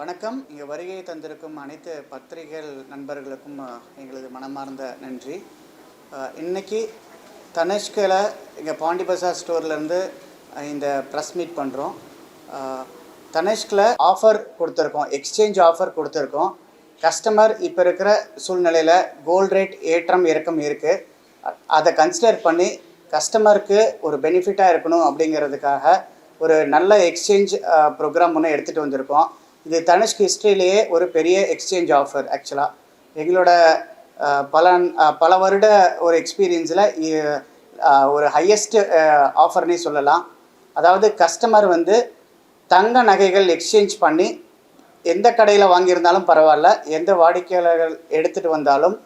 வணக்கம். இங்கே வருகையை தந்திருக்கும் அனைத்து பத்திரிகைகள் நண்பர்களுக்கும் எங்களது மனமார்ந்த நன்றி. இன்றைக்கி இன்னைக்கு தனுஷ்கில் இங்கே பாண்டி பசார் ஸ்டோர்லேருந்து இந்த ப்ரெஸ் மீட் பண்ணுறோம் தனுஷ்கில் ஆஃபர் கொடுத்துருக்கோம் எக்ஸ்சேஞ்ச் ஆஃபர் கொடுத்துருக்கோம். கஸ்டமர் இப்போ இருக்கிற சூழ்நிலையில் கோல்டு ரேட் ஏற்றம் இறக்கம் இருக்குது அதை கன்சிடர் பண்ணி கஸ்டமருக்கு ஒரு பெனிஃபிட்டாக இருக்கணும் அப்படிங்கிறதுக்காக ஒரு நல்ல எக்ஸ்சேஞ்ச் ப்ரோக்ராம் ஒன்று எடுத்துகிட்டு வந்திருக்கோம். இது தனுஷ்க் ஹிஸ்ட்ரியிலேயே ஒரு பெரிய எக்ஸ்சேஞ்ச் ஆஃபர் ஆக்சுவலாக எங்களோட பல பல வருட ஒரு எக்ஸ்பீரியன்ஸில் ஒரு ஹையஸ்ட் ஆஃபர்னே சொல்லலாம். அதாவது கஸ்டமர் வந்து தங்க நகைகள் எக்ஸ்சேஞ்ச் பண்ணி எந்த கடையில் வாங்கியிருந்தாலும் பரவாயில்ல எந்த வாடிக்கையாளர்கள் எடுத்துகிட்டு வந்தாலும்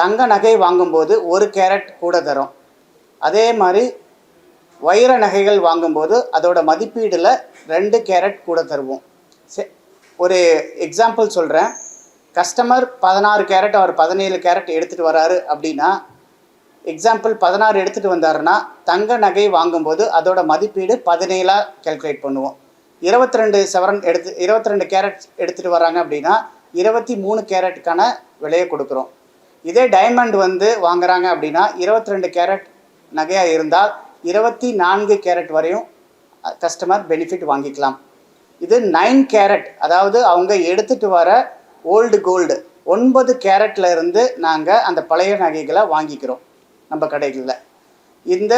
தங்க நகை வாங்கும்போது ஒரு கேரட் கூட தரும். அதே மாதிரி வைர நகைகள் வாங்கும்போது அதோட மதிப்பீடில் ரெண்டு கேரட் கூட தருவோம். சே ஒரு எக்ஸாம்பிள் சொல்கிறேன் கஸ்டமர் பதினாறு கேரட் அவர் பதினேழு கேரட் எடுத்துகிட்டு வராரு அப்படின்னா எக்ஸாம்பிள் பதினாறு எடுத்துகிட்டு வந்தாருன்னா தங்க நகை வாங்கும்போது அதோட மதிப்பீடு பதினேழாக கேல்குலேட் பண்ணுவோம். இருபத்தி ரெண்டு செவரன் எடுத்து இருபத்தி ரெண்டு கேரட் எடுத்துகிட்டு வராங்க அப்படின்னா இருபத்தி மூணு கேரட்டுக்கான விலையை கொடுக்குறோம். இதே டைமண்ட் வந்து வாங்குறாங்க அப்படின்னா இருபத்தி ரெண்டு கேரட் நகையாக இருந்தால் இருபத்தி நான்கு கேரட் வரையும் கஸ்டமர் பெனிஃபிட் வாங்கிக்கலாம். இது நைன் கேரட் அதாவது அவங்க எடுத்துட்டு வர ஓல்டு கோல்டு ஒன்பது கேரட்ல இருந்து நாங்கள் அந்த பழைய நகைகளை வாங்கிக்கிறோம் நம்ம கடைகளில். இந்த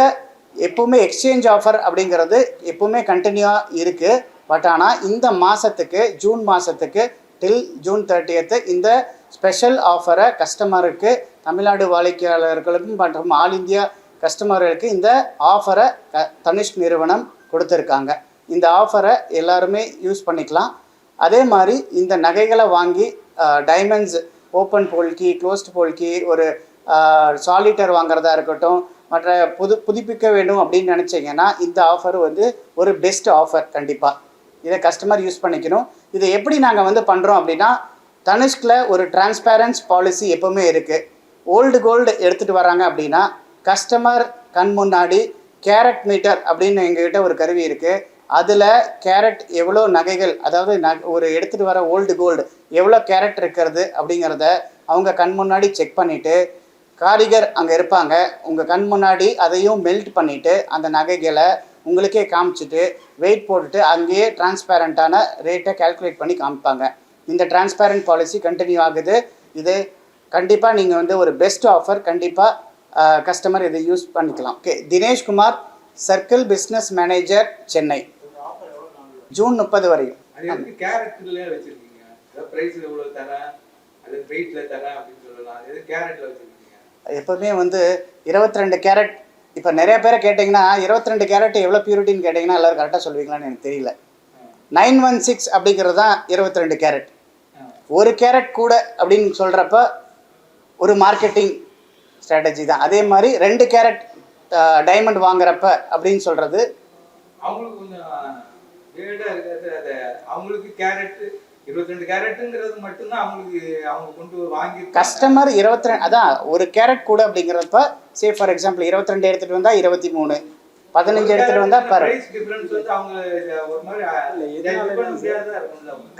எப்பவுமே எக்ஸ்சேஞ்ச் ஆஃபர் அப்படிங்கிறது எப்பவுமே கண்டினியூவாக இருக்குது பட் ஆனால் இந்த மாதத்துக்கு ஜூன் மாதத்துக்கு டில் ஜூன் தேர்ட்டியத்து இந்த ஸ்பெஷல் ஆஃபரை கஸ்டமருக்கு தமிழ்நாடு வாடிக்கையாளர்களுக்கும் மற்றும் ஆல் இந்தியா கஸ்டமர்களுக்கு இந்த ஆஃபரை க தனுஷ் நிறுவனம் கொடுத்துருக்காங்க. இந்த ஆஃபரை எல்லாருமே யூஸ் பண்ணிக்கலாம். அதே மாதிரி இந்த நகைகளை வாங்கி diamonds open polki closed polki ஒரு சாலிட்டர் வாங்குறதா இருக்கட்டும் மற்ற புது புதுப்பிக்க வேண்டும் அப்படின்னு நினச்சிங்கன்னா இந்த ஆஃபர் வந்து ஒரு பெஸ்ட் ஆஃபர் கண்டிப்பாக இதை கஸ்டமர் யூஸ் பண்ணிக்கணும். இதை எப்படி நாங்கள் வந்து பண்ணுறோம் அப்படின்னா தனுஷ்கில் ஒரு டிரான்ஸ்பேரன்ஸ் பாலிசி எப்போவுமே இருக்குது ஓல்டு கோல்டு எடுத்துகிட்டு வராங்க அப்படின்னா கஸ்டமர் கண் முன்னாடி கேரட் மீட்டர் அப்படின்னு எங்ககிட்ட ஒரு கருவி இருக்குது அதில் கேரட் எவ்வளோ நகைகள் அதாவது ந ஒரு எடுத்துகிட்டு வர ஓல்டு கோல்டு எவ்வளோ கேரட் இருக்கிறது அப்படிங்கிறத அவங்க கண் முன்னாடி செக் பண்ணிவிட்டு காரிகர் அங்கே இருப்பாங்க. உங்கள் கண் முன்னாடி அதையும் மெல்ட் பண்ணிவிட்டு அந்த நகைகளை உங்களுக்கே காமிச்சிட்டு வெயிட் போட்டுட்டு அங்கேயே டிரான்ஸ்பேரண்ட்டான ரேட்டை கால்குலேட் பண்ணி காமிப்பாங்க. இந்த டிரான்ஸ்பேரண்ட் பாலிசி கண்டினியூ ஆகுது. இது கண்டிப்பாக நீங்கள் வந்து ஒரு பெஸ்ட் ஆஃபர் கண்டிப்பாக கஸ்டமர் இதை யூஸ் பண்ணிக்கலாம். Okay Dinesh Kumar circle business manager Chennai. June முப்பது வரையும் எப்போவுமே வந்து இருபத்தி ரெண்டு கேரட் இப்போ நிறைய பேரை கேட்டிங்கன்னா இருபத்தி ரெண்டு கேரட் எவ்வளோ பியூரிட்டின்னு கேட்டிங்கன்னா எல்லோரும் கரெக்டாக சொல்லுவீங்களான்னு எனக்கு தெரியல. நைன் ஒன் சிக்ஸ் அப்படிங்கிறது தான் இருபத்தி ரெண்டு கேரட் ஒரு கேரட் கூட அப்படின்னு சொல்கிறப்ப ஒரு மார்க்கெட்டிங் ஸ்ட்ராட்டஜி தான். அதே மாதிரி ரெண்டு கேரட் டைமண்ட் வாங்குறப்ப அப்படின்னு சொல்கிறது அவங்களுக்கு கொஞ்சம் வேடா இருக்காது அது அவங்களுக்கு கேரட் இருபத்தி ரெண்டு கேரட்டுங்கிறது மட்டும்தான் அவங்களுக்கு அவங்க கொண்டு வாங்கி கஸ்டமர் இருபத்தி ரெண்டு அதான் ஒரு கேரட் கூட அப்படிங்கிறப்ப சே ஃபார் எக்ஸாம்பிள் இருபத்தி ரெண்டு எடுத்துகிட்டு வந்தால் இருபத்தி மூணு பதினஞ்சு எடுத்துகிட்டு வந்தால் பர் பிரைஸ் டிஃபரன்ஸ் வந்து அவங்க ஒரு மாதிரி.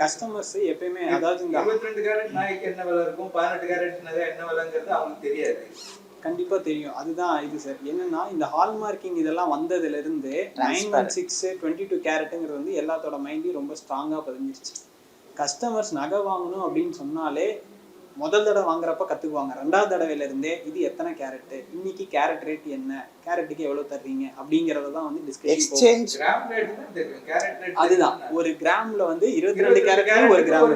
கஸ்டமர்ஸ் எப்பயுமே அதாவது இருபத்தி ரெண்டு கேரட் நாய்க்கு என்ன விலை இருக்கும்? பதினெட்டு கேரட் நகை என்ன விலைங்கிறது அவங்களுக்கு தெரியாது. கண்டிப்பா தெரியும். அதுதான் இது சார் என்னன்னா இந்த ஹால்மார்க்கிங் இதெல்லாம் வந்ததுல இருந்து nine one six twenty two கேரட்டுங்கிறது வந்து எல்லாத்தோட மைண்ட்லயும் ரொம்ப ஸ்ட்ராங்கா பதிஞ்சிருச்சு. கஸ்டமர்ஸ் நகை வாங்கணும் அப்படின்னு சொன்னாலே முதல் தடவை வாங்குறப்ப கத்துக்குவாங்க. ரெண்டாவது தடவையில இருந்தே இது எத்தனை கேரட் இன்னைக்கு கேரட் ரேட் என்ன? கேரட்டுக்கு எவ்வளவு தர்றீங்க? அப்படிங்கறத தான் வந்து டிஸ்கஷன் எக்ஸ்சேஞ்ச் கிராம் ரேட் தான் தெரியும். கேரட் ரேட் அதுதான். ஒரு கிராம்ல வந்து இருபத்தி ரெண்டு கேரட்லயும் ஒரு கிராம்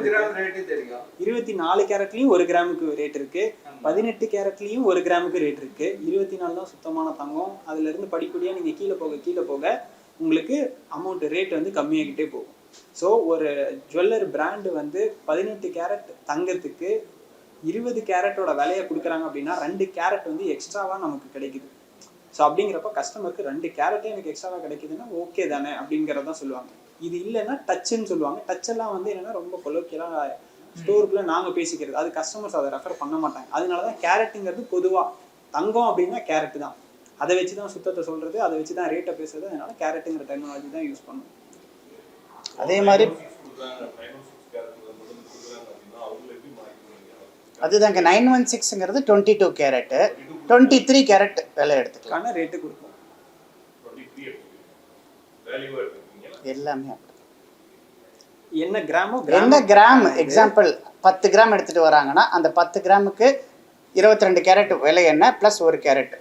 இருபத்தி நாலு கேரட்லயும் ஒரு கிராமுக்கு ரேட் இருக்கு. பதினெட்டு கேரட்லயும் ஒரு கிராமுக்கு ரேட் இருக்கு. இருபத்தி நாலு தான் சுத்தமான தங்கம். அதுல இருந்து படிப்படியா நீங்க கீழே போக கீழே போக உங்களுக்கு அமௌண்ட் ரேட் வந்து கம்மியாகிட்டே போகும். ஸோ ஒரு ஜுவல்லர் பிராண்டு வந்து பதினெட்டு கேரட் தங்கத்துக்கு இருபது கேரட்டோட விலையை கொடுக்குறாங்க அப்படின்னா ரெண்டு கேரட் வந்து எக்ஸ்ட்ராவாக நமக்கு கிடைக்குது. ஸோ அப்படிங்கிறப்ப கஸ்டமருக்கு ரெண்டு கேரட்டே எனக்கு எக்ஸ்ட்ராவாக கிடைக்குதுன்னா ஓகே தானே அப்படிங்கிறதான் சொல்லுவாங்க. இது இல்லைன்னா டச்சுன்னு சொல்லுவாங்க. டச் எல்லாம் வந்து என்னன்னா ரொம்ப கொலோக்கியலாக ஸ்டோருக்குள்ளே நாங்கள் பேசிக்கிறது. அது கஸ்டமர்ஸ் அதை ரெஃபர் பண்ண மாட்டாங்க. அதனால தான் கேரட்டுங்கிறது பொதுவாக தங்கம் அப்படின்னா கேரட்டு தான். அதை வச்சு தான் சுத்தத்தை சொல்கிறது அதை வச்சு தான் ரேட்டை பேசுறது. அதனால கேரட்டுங்கிற டெக்னாலஜி தான் யூஸ் பண்ணுவோம். அதே மாதிரி அதுதாங்க nine one சிக்ஸுங்கிறது twenty two carat twenty three carat விலை எடுத்துக்கலாம். ரேட்டு கொடுப்போம். எல்லாமே. என்ன கிராமோ? என்ன கிராம்? எக்ஸாம்பிள் பத்து கிராம் எடுத்துட்டு வராங்கன்னா அந்த பத்து கிராமுக்கு இருபத்தி ரெண்டு கேரட் விலை என்ன? ப்ளஸ் ஒரு கேரட்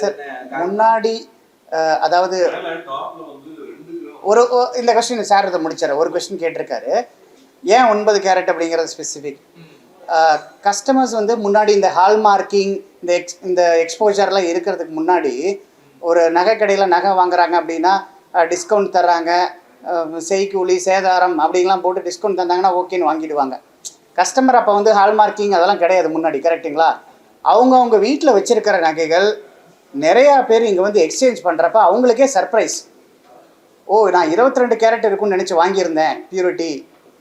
சார் என்ன? முன்னாடி அதாவது ஒரு இந்த கொஸ்டின் சார் இதை முடிச்சார். ஒரு கொஸ்டின் கேட்டிருக்காரு. ஏன் ஒன்பது கேரட் அப்படிங்கிறது ஸ்பெசிஃபிக். கஸ்டமர்ஸ் வந்து முன்னாடி இந்த ஹால்மார்க்கிங் இந்த எக்ஸ் இந்த எக்ஸ்போஜர்லாம் இருக்கிறதுக்கு முன்னாடி ஒரு நகை கடையில் நகை வாங்குறாங்க அப்படின்னா டிஸ்கவுண்ட் தர்றாங்க. செய்கூலி சேதாரம் அப்படின்லாம் போட்டு டிஸ்கவுண்ட் தந்தாங்கன்னா ஓகேன்னு வாங்கிடுவாங்க. கஸ்டமர் அப்போ வந்து ஹால்மார்க்கிங் அதெல்லாம் கிடையாது முன்னாடி கரெக்ட்டுங்களா அவங்கவுங்க வீட்டில் வச்சிருக்கிற நகைகள் நிறையா பேர் இங்கே வந்து எக்ஸ்சேஞ்ச் பண்ணுறப்ப அவங்களுக்கே சர்ப்ரைஸ் ஓ நான் 22 ரெண்டு கேரட் இருக்கும்னு நினச்சி வாங்கியிருந்தேன். பியூரிட்டி.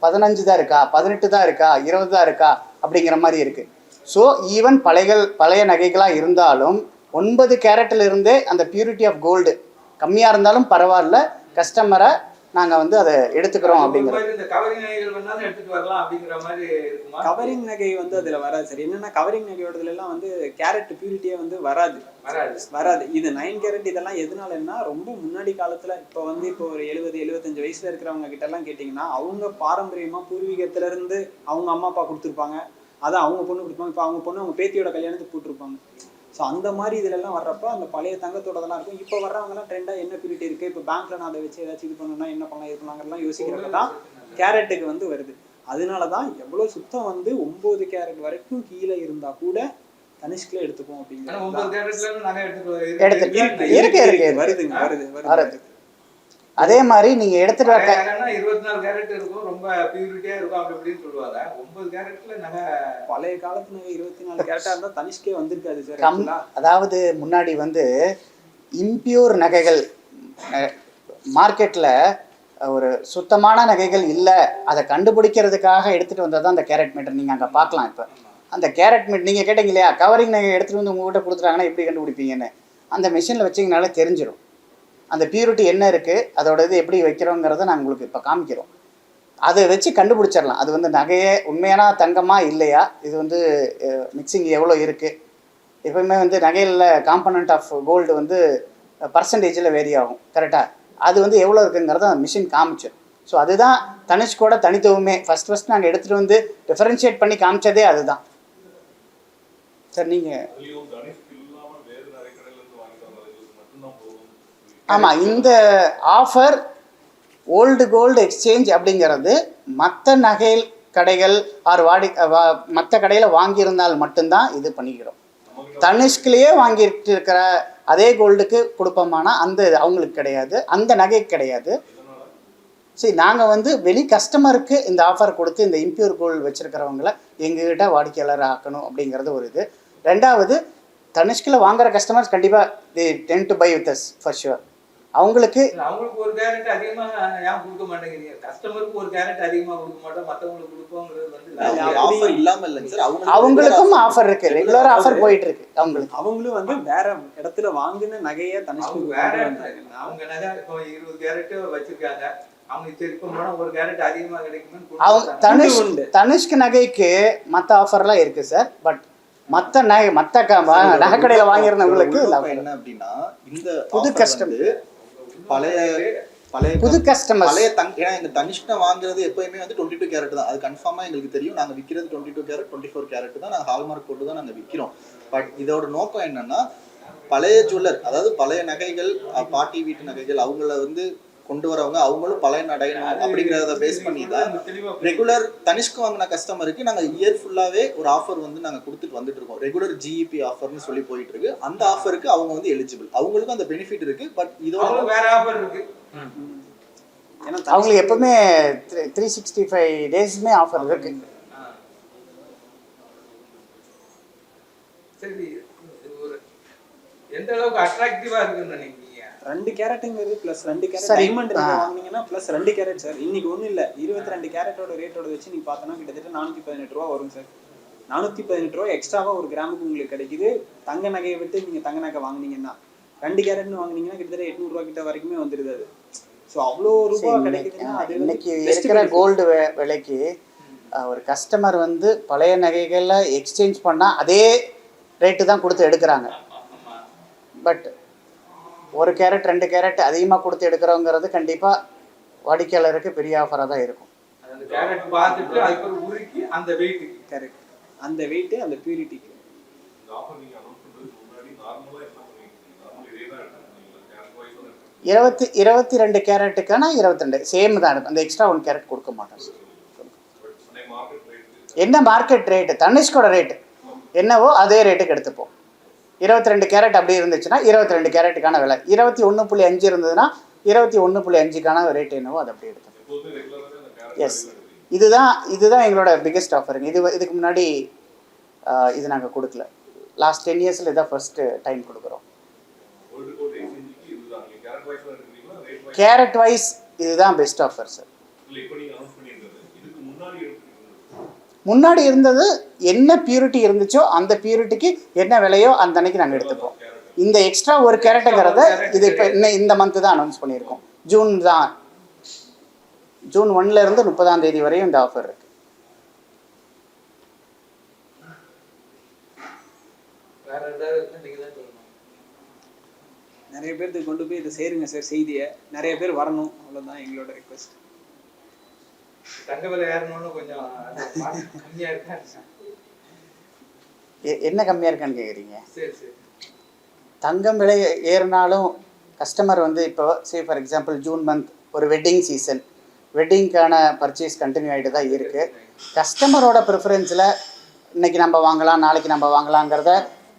பதினஞ்சு தான் இருக்கா? பதினெட்டு தான் இருக்கா? இருபது தான் இருக்கா? அப்படிங்கிற மாதிரி இருக்குது ஸோ ஈவன் பழைகள் பழைய நகைகளாக இருந்தாலும் ஒன்பது கேரட்டில் இருந்தே அந்த பியூரிட்டி ஆஃப் கோல்டு கம்மியாக இருந்தாலும் பரவாயில்ல. கஸ்டமரை நாங்கள் வந்து அதை எடுத்துக்கிறோம் அப்படிங்கிறது கவரிங் நகைகள் வேணாலும் எடுத்துட்டு வரலாம் அப்படிங்கிற மாதிரி இருக்குமா? கவரிங் நகை வந்து அதுல வராது சார் என்னன்னா கவரிங் நகையோடதுல எல்லாம் வந்து கேரட் பியூரிட்டியே வந்து வராது. வராது. வராது. இது நைன் கேரட் இதெல்லாம் எதனாலன்னா ரொம்ப முன்னாடி காலத்துல இப்போ வந்து இப்போ ஒரு எழுபது எழுபத்தஞ்சு வயசுல இருக்கிறவங்க கிட்ட எல்லாம் கேட்டிங்கன்னா அவங்க பாரம்பரியமா பூர்வீகத்துல இருந்து அவங்க அம்மா அப்பா கொடுத்துருப்பாங்க. அதை அவங்க பொண்ணு கொடுப்பாங்க. இப்போ அவங்க பொண்ணு அவங்க பேத்தியோட கல்யாணத்துக்கு போட்டிருப்பாங்க. ஸோ அந்த மாதிரி இதுல எல்லாம் வர்றப்ப அந்த பழைய தங்கத்தோடதெல்லாம் இருக்கும். இப்போ வர்றவங்கலாம் ட்ரெண்டா என்ன பியூரிட்டி இருக்கு? இப்போ பேங்க்ல நான் அதை வச்சு ஏதாச்சும் இது பண்ணணும்னா என்ன பண்ணலாம் இது பண்ணலாங்கிறலாம் யோசிக்கிறப்ப தான் கேரட்டுக்கு வந்து வருது. அதனால தான் எவ்வளோ சுத்தம் வந்து ஒன்பது கேரட் வரைக்கும் கீழே இருந்தா கூட தனிஷ்கில் எடுத்துப்போம் இருக்கு. வருதுங்க வருது வருது. அதே மாதிரி நீங்கள் எடுத்துகிட்டு வர இருபத்தி நாலு கேரட் இருக்கும் ரொம்ப பியூரிட்டியா இருக்கும் அப்படி இப்படின்னு சொல்லுவாங்க. ஒன்பது கேரட்ல நகை. பழைய காலத்து நகை இருபத்தி நாலு கேரட்டா இருந்தா தனிஷ்கே வந்திருக்காது சார் கம் அதாவது முன்னாடி வந்து இம்பியூர் நகைகள் மார்க்கெட்டில் ஒரு சுத்தமான நகைகள் இல்லை அதை கண்டுபிடிக்கிறதுக்காக எடுத்துகிட்டு வந்தது தான் அந்த கேரட் மீட்டர் நீங்கள் அங்கே பார்க்கலாம் இப்போ. அந்த கேரட் மீட்டர் நீங்கள் கேட்டீங்க இல்லையா? கவரிங் நகை எடுத்துகிட்டு வந்து உங்ககிட்ட கொடுத்துட்டாங்கன்னா எப்படி கண்டுபிடிப்பீங்கன்னு? அந்த மிஷினில் வச்சிங்கனாலே தெரிஞ்சிடும் அந்த பியூரிட்டி என்ன இருக்குது அதோட இது எப்படி வைக்கிறோங்கிறத நாங்கள் உங்களுக்கு இப்போ காமிக்கிறோம். அதை வச்சு கண்டுபிடிச்சிடலாம். அது வந்து நகையே உண்மையான தங்கமா இல்லையா? இது வந்து மிக்சிங் எவ்வளோ இருக்குது எப்பவுமே வந்து நகையில் காம்பனண்ட் ஆஃப் கோல்டு வந்து பர்சன்டேஜில் வேரி ஆகும். கரெக்டாக அது வந்து எவ்வளோ இருக்குங்கிறத அந்த மிஷின் காமிச்சிடும். ஸோ அதுதான் தனுஷ்கோட தனித்துவமே. ஃபர்ஸ்ட் ஃபர்ஸ்ட் நாங்கள் எடுத்துகிட்டு வந்து டிஃபரன்ஷியேட் பண்ணி காமிச்சதே அதுதான். சார் நீங்கள் ஆமாம் இந்த ஆஃபர் ஓல்டு கோல்டு எக்ஸ்சேஞ்ச் அப்படிங்கிறது மற்ற நகை கடைகள் ஆர் வாடி மற்ற கடையில் வாங்கியிருந்தால் மட்டும்தான் இது பண்ணிக்கிறோம். தனிஷ்கிலேயே வாங்கிட்டு இருக்கிற அதே கோல்டுக்கு கொடுப்போமானா அந்த அவங்களுக்கு கிடையாது அந்த நகை கிடையாது. சரி நாங்கள் வந்து வெளி கஸ்டமருக்கு இந்த ஆஃபர் கொடுத்து இந்த இம்பியூர் கோல்டு வச்சுருக்கிறவங்கள எங்ககிட்ட வாடிக்கையாளர் ஆக்கணும் அப்படிங்கிறது ஒரு இது. ரெண்டாவது தனிஷ்கில் வாங்குற கஸ்டமர்ஸ் கண்டிப்பாக they tend to buy with us for sure அவங்களுக்கு அவங்களுக்கு ஒரு கேரட் அதிகமா ஏன் கொடுக்க மாட்டேங்கிறீங்க கஸ்டமருக்கு ஒரு கேரட் அதிகமா கொடுக்க மாட்டோம் மத்தவங்களுக்கு கொடுப்போங்கிறது வந்து இல்லாம இல்லைங்க சார் அவங்க அவங்களுக்கும் ஆஃபர் இருக்கு ரெகுலர் ஆஃபர் போயிட்டு இருக்கு அவங்களுக்கு அவங்களும் வந்து வேற இடத்துல வாங்கின நகையை தனிஷ்கு வேற அவங்க நகை இப்போ இருபது கேரட் வச்சிருக்காங்க அவங்க சரி இப்போ போனா ஒரு கேரட் அதிகமா கிடைக்குமே அவங்க தனுஷ் உண்டு. தனுஷ்க்கு நகைக்கு மற்ற ஆஃபர்லாம் இருக்கு சார் பட் மற்ற நகை மற்ற க நகைக்கடையில் வாங்கியிருந்தவங்களுக்கு. என்ன அப்படின்னா இந்த புது. வந்து பழைய பழைய புது கஸ்டமர்ஸ் பழைய தங்க ஏன்னா எங்க தனிஷ்கா வாங்குறது எப்பயுமே வந்து டுவெண்ட்டி டூ கேரட் தான். அது கன்ஃபார்மா எங்களுக்கு தெரியும். நாங்க விற்கிறது twenty two carat twenty four carat தான். நாங்க ஹால்மார்க் போட்டு தான் நாங்க விற்கிறோம் பட் இதோட நோக்கம் என்னன்னா பழைய ஜுவல்லர் அதாவது பழைய நகைகள் பாட்டி வீட்டு நகைகள் அவங்கள வந்து கொண்டு வரவங்க அவங்களும் பழைய நடையணும் அப்படிங்கிறத பேஸ் பண்ணி தான் ரெகுலர் தனிஷ்க்கு வாங்கின கஸ்டமருக்கு நாங்க இயர் ஃபுல்லாவே ஒரு ஆஃபர் வந்து நாங்க கொடுத்துட்டு வந்துட்டு இருக்கோம். ரெகுலர் ஜிஇபி ஆஃபர்னு சொல்லி போயிட்டு இருக்கு. அந்த ஆஃபருக்கு அவங்க வந்து எலிஜிபிள் அவங்களுக்கும் அந்த பெனிஃபிட் இருக்கு பட் இதோட வேற ஆஃபர் இருக்கு. ஏன்னா அவங்களுக்கு எப்பவுமே த்ரீ சிக்ஸ்டி ஃபைவ் டேஸ்மே ஆஃபர் இருக்கு. சரி எந்த அளவுக்கு அட்ராக்டிவா இருக்குன்னு நினைக்கிறீங்க ரெண்டு கேரட்டுங்கிறது பிளஸ் ரெண்டு கேரட். டைமண்ட். வாங்குனீங்கன்னா பிளஸ் ரெண்டு கேரட் சார் இன்னைக்கு ஒண்ணும் இல்ல இருபத்தி ரெண்டு கேரட்டோட ரேட்டோட வச்சு நீங்க பார்த்தோன்னா கிட்டத்தட்ட நானூத்தி பதினெட்டு ரூபா வரும் சார் நானூத்தி பதினெட்டு ரூபா எக்ஸ்ட்ராவா ஒரு கிராமுக்கு உங்களுக்கு கிடைக்குது தங்க நகையை விட்டு நீங்க தங்க நகை வாங்குனீங்கன்னா ரெண்டு கேரட்னு வாங்குனீங்கன்னா கிட்டத்தட்ட எட்நூறு ரூபா கிட்ட வரைக்குமே வந்துருது அது ஸோ அவ்வளோ ரூபா கிடைக்குதுன்னா அது இன்னைக்கு இருக்கிற. கோல்டு விலைக்கு ஒரு கஸ்டமர் வந்து பழைய நகைகளை எக்ஸ்சேஞ்ச் பண்ணால் அதே ரேட்டு தான் கொடுத்து எடுக்கிறாங்க. பட் ஒரு கேரட் ரெண்டு கேரட் அதிகமாக கொடுத்து எடுக்கிறோங்கிறது கண்டிப்பாக வாடிக்கையாளருக்கு பெரிய ஆஃபராக தான் இருக்கும். அந்த வெயிட்டுக்கு கரெக்ட் அந்த வெயிட்டு அந்த பியூரிட்டிக்கு இருபத்தி இருபத்தி ரெண்டு கேரட்டுக்கான இருபத்தி ரெண்டு சேம் தான் இருக்கும் அந்த எக்ஸ்ட்ரா ஒன் கேரட் கொடுக்க மாட்டோம் சார் என்ன மார்க்கெட் ரேட்டு தனிஷ்கோட ரேட்டு என்னவோ அதே ரேட்டுக்கு எடுத்துப்போம். இருபத்தி ரெண்டு கேரட் அப்படி இருந்துச்சுன்னா இருபத்தி ரெண்டு கேரட்டுக்கான விலை. இருபத்தி ஒன்று புள்ளி அஞ்சு இருந்ததுன்னா இருபத்தி ஒன்று புள்ளி அஞ்சுக்கான ரேட் என்னவோ அது அப்படி எடுத்தோம் எஸ் இதுதான் இதுதான் எங்களோட பிக்கெஸ்ட் ஆஃபருங்க இது இதுக்கு முன்னாடி இது நாங்கள் கொடுக்கல. லாஸ்ட் டென் இயர்ஸில் இதான் ஃபர்ஸ்ட்டு டைம் கொடுக்குறோம். கேரட் வைஸ் இதுதான் பெஸ்ட் ஆஃபர் சார் இல்ல இப்போ நீங்க அனௌன்ஸ் பண்ணியிருந்தது இதுக்கு முன்னாடி எடுத்துருக்கீங்க முன்னாடி இருந்தது என்ன பியூரிட்டி இருந்துச்சோ அந்த பியூரிட்டிக்கு என்ன விலையோ அந்த அன்னைக்கு நாங்கள் எடுத்துப்போம். இந்த எக்ஸ்ட்ரா ஒரு கேரட்டுங்கிறத இது இப்போ இன்னும் இந்த மந்த்து தான் அனௌன்ஸ் பண்ணியிருக்கோம். ஜூன் தான். ஜூன் ஒன்ல இருந்து முப்பதாம் தேதி வரையும் இந்த ஆஃபர் இருக்கு. வேற ஏதாவது இருந்தா நீங்க தான் சொல்லணும். நிறைய பேர்த்துக்கு கொண்டு போய் இதை சேருங்க சார் செய்தியை. நிறைய பேர் வரணும். அவ்வளோதான் எங்களோட ரெக்வஸ்ட் தங்க விலை ஏறணும்னு கொஞ்சம் கம்மியா இருக்கா என்ன கம்மியாக இருக்கான்னு சரி சரி. தங்கம் விலை ஏறினாலும் கஸ்டமர் வந்து இப்போ say for example June month ஒரு வெட்டிங் சீசன் வெட்டிங்க்கான பர்ச்சேஸ் கண்டினியூ ஆகிட்டு தான் இருக்குது கஸ்டமரோட ப்ரிஃபரன்ஸில் இன்னைக்கு நம்ம வாங்கலாம் நாளைக்கு நம்ம வாங்கலாங்கிறத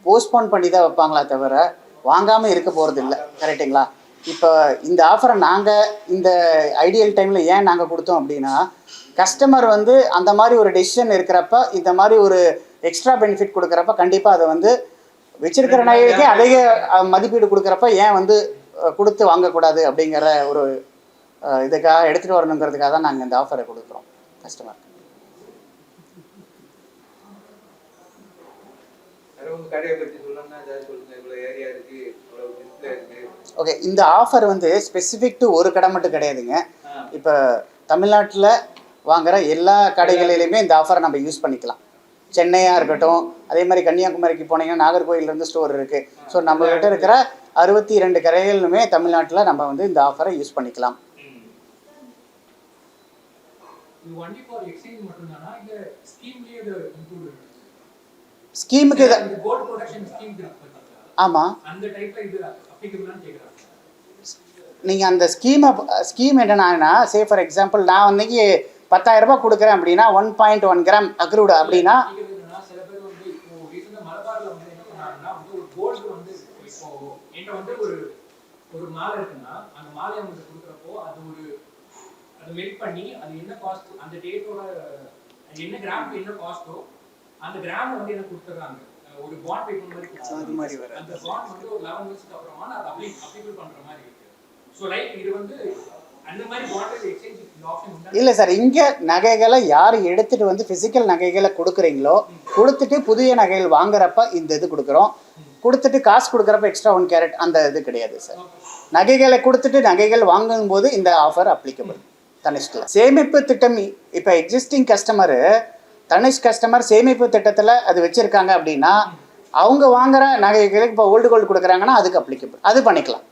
போஸ்ட்போன் பண்ணி தான் வைப்பாங்களா தவிர வாங்காமல் இருக்க போகிறது இல்லை கரெக்டுங்களா இப்போ இந்த ஆஃபரை நாங்கள் இந்த ஐடியல் டைமில் ஏன் நாங்கள் கொடுத்தோம் அப்படின்னா கஸ்டமர் வந்து அந்த மாதிரி ஒரு டெசிஷன் இருக்கிறப்ப இந்த மாதிரி ஒரு எக்ஸ்ட்ரா பெனிஃபிட் கொடுக்குறப்ப கண்டிப்பாக அதை வந்து வச்சிருக்கிற நகைக்கு அதிக மதிப்பீடு கொடுக்குறப்ப ஏன் வந்து கொடுத்து வாங்கக்கூடாது அப்படிங்கிற ஒரு இதுக்காக எடுத்துகிட்டு வரணுங்கிறதுக்காக தான் நாங்கள் இந்த ஆஃபரை கொடுக்குறோம் கஸ்டமருக்கு உங்க கடையை ஏதாவது சொல்லுங்க. இவ்வளவு ஏரியா இருக்கு இவ்வளவு டிஸ்பிளே இருக்கு. ஓகே இந்த ஆஃபர் வந்து ஸ்பெசிஃபிக் டு ஒரு கடை மட்டும் கிடையாதுங்க. இப்போ தமிழ்நாட்டில் வாங்குற எல்லா கடைகளிலையுமே இந்த ஆஃபரை நம்ம யூஸ் பண்ணிக்கலாம். சென்னையாக இருக்கட்டும் அதே மாதிரி கன்னியாகுமரிக்கு போனீங்கன்னா நாகர்கோயிலேருந்து ஸ்டோர் இருக்குது ஸோ நம்மகிட்ட இருக்கிற அறுபத்தி இரண்டு கடைகளுமே தமிழ்நாட்டில் நம்ம வந்து இந்த ஆஃபரை யூஸ் பண்ணிக்கலாம். ஸ்கீமுக்கு ஆமாம் நீங்கள் அந்த ஸ்கீமை ஸ்கீம் என்னன்னா சே ஃபார் எக்ஸாம்பிள் நான் வந்து பத்தாயிரம் ரூபாய் கொடுக்குறேன் அப்படின்னா ஒன் பாயிண்ட் ஒன் கிராம் அக்ரூடு அப்படின்னா ஒரு மாலை இருக்குன்னா அந்த மாலை அவங்களுக்கு கொடுக்குறப்போ அது ஒரு மெல்ட் பண்ணி அது என்ன காஸ்ட் அந்த டேட்டோட என்ன கிராமுக்கு என்ன காஸ்ட்டோ அந்த கிராம் வந்து எனக்கு ஒரு பாண்ட் பேப்பர் மாதிரி. அது மாதிரி வராது. அந்த பாண்ட் வந்து ஒரு லெவன் இயர்ஸ்க்கு அப்புறமா நான் அப்ளை அப்ளிகபிள் பண்ற மாதிரி இருக்கு. ஸோ லைக் இது வந்து இல்லை சார் இங்கே நகைகளை யார் எடுத்துட்டு வந்து ஃபிசிக்கல் நகைகளை கொடுக்குறீங்களோ கொடுத்துட்டு புதிய நகைகள் வாங்குறப்ப இந்த இது கொடுக்குறோம். கொடுத்துட்டு காசு கொடுக்குறப்ப எக்ஸ்ட்ரா ஒன் கேரட் அந்த இது கிடையாது சார். நகைகளை கொடுத்துட்டு நகைகள் வாங்கும்போது இந்த ஆஃபர் அப்ளிகபிள் தனிஷ்கில் சேமிப்பு திட்டம் இப்போ எக்ஸிஸ்டிங் கஸ்டமரு தனிஷ் கஸ்டமர் சேமிப்பு திட்டத்தில் அது வச்சுருக்காங்க அப்படின்னா அவங்க வாங்குற நகைகளுக்கு இப்போ ஓல்டு கோல்டு கொடுக்குறாங்கன்னா அதுக்கு அப்ளிகபிள் அது பண்ணிக்கலாம்.